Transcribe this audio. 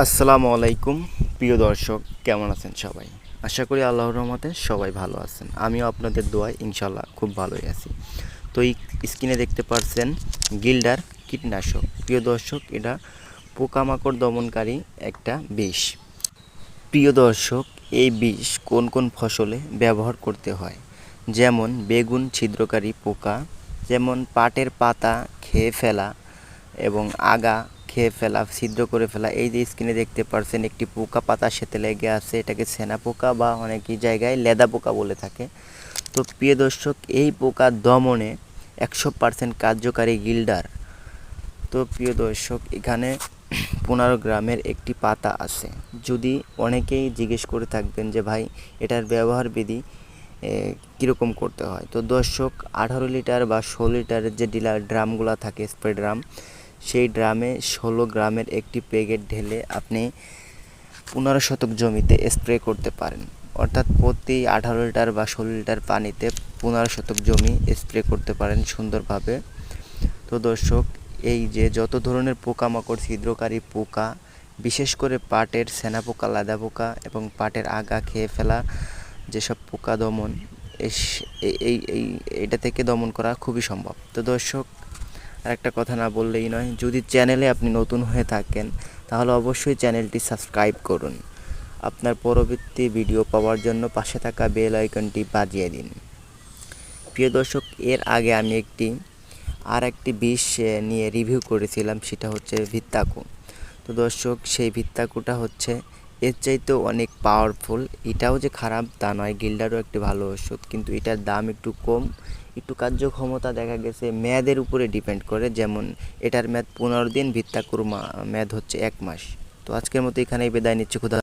আসসালামু আলাইকুম, প্রিয় দর্শক, কেমন আছেন সবাই? আশা করি আল্লাহর রহমতে সবাই ভালো আছেন। আমিও আপনাদের দোয়ায় ইনশাল্লাহ খুব ভালোই আছি। তো এই স্ক্রিনে দেখতে পাচ্ছেন গিল্ডার কীটনাশক। প্রিয় দর্শক, এটা পোকামাকড় দমনকারী একটা বিষ। প্রিয় দর্শক, এই বিষ কোন কোন ফসলে ব্যবহার করতে হয়? যেমন বেগুন ছিদ্রকারী পোকা, যেমন পাটের পাতা খেয়ে ফেলা, এবং আগা খেয়ে ফেলা ছিদ্র করে ফেলা, এই যে স্ক্রিনে দেখতে পারছেন একটি পোকা পাতার সাথে লেগে আছে, এটাকে সেনা পোকা বা অনেকই জায়গায় লেদা পোকা বলে থাকে। তো প্রিয় দর্শক, এই পোকা দমনে একশো পার্সেন্ট কার্যকারী গিল্ডার। তো প্রিয় দর্শক, এখানে পনেরো গ্রামের একটি পাতা আছে। যদি অনেকেই জিজ্ঞেস করে থাকবেন যে, ভাই, এটার ব্যবহার বিধি কীরকম করতে হয়? তো দর্শক, আঠারো লিটার বা ষোলো লিটারের যে ডিলার ড্রামগুলো থাকে, স্প্রে ড্রাম সেই ড্রামে ষোলো গ্রামের একটি প্যাকেট ঢেলে আপনি পনেরো শতক জমিতে স্প্রে করতে পারেন। অর্থাৎ প্রতি আঠারো লিটার বা ষোলো লিটার পানিতে পনেরো শতক জমি স্প্রে করতে পারেন সুন্দরভাবে। তো দর্শক, এই যে যত ধরনের পোকামাকড়, ছিদ্রকারী পোকা, বিশেষ করে পাটের সেনা পোকা, লাদা পোকা এবং পাটের আগা খেয়ে ফেলা যেসব পোকা দমন এই এই এটা থেকে দমন করা খুবই সম্ভব। তো দর্শক আর একটা কথা না বললেই নয়, যদি চ্যানেলে আপনি নতুন হয়ে থাকেন, তাহলে অবশ্যই চ্যানেলটি সাবস্ক্রাইব করুন। আপনার পরবর্তী ভিডিও পাওয়ার জন্য পাশে থাকা বেল আইকনটি বাজিয়ে দিন। প্রিয় দর্শক, এর আগে আমি একটি আর একটি বিষ নিয়ে রিভিউ করেছিলাম, সেটা হচ্ছে ভিত্তাকু। তো দর্শক, সেই ভিত্তাকুটা হচ্ছে এর চাইতেও অনেক পাওয়ারফুল এটাও যে খারাপ তা নয়, গিল্ডারও একটি ভালো ওষুধ, কিন্তু এটার দাম একটু কম। একটু কার্যক্ষমতা দেখা গেছে মেয়াদের উপরে ডিপেন্ড করে, যেমন এটার মেয়াদ পনেরো দিন ভিত্তাকুর মেয়াদ হচ্ছে এক মাস। তো আজকের মতো এখানেই বিদায় নিচ্ছে, খুদা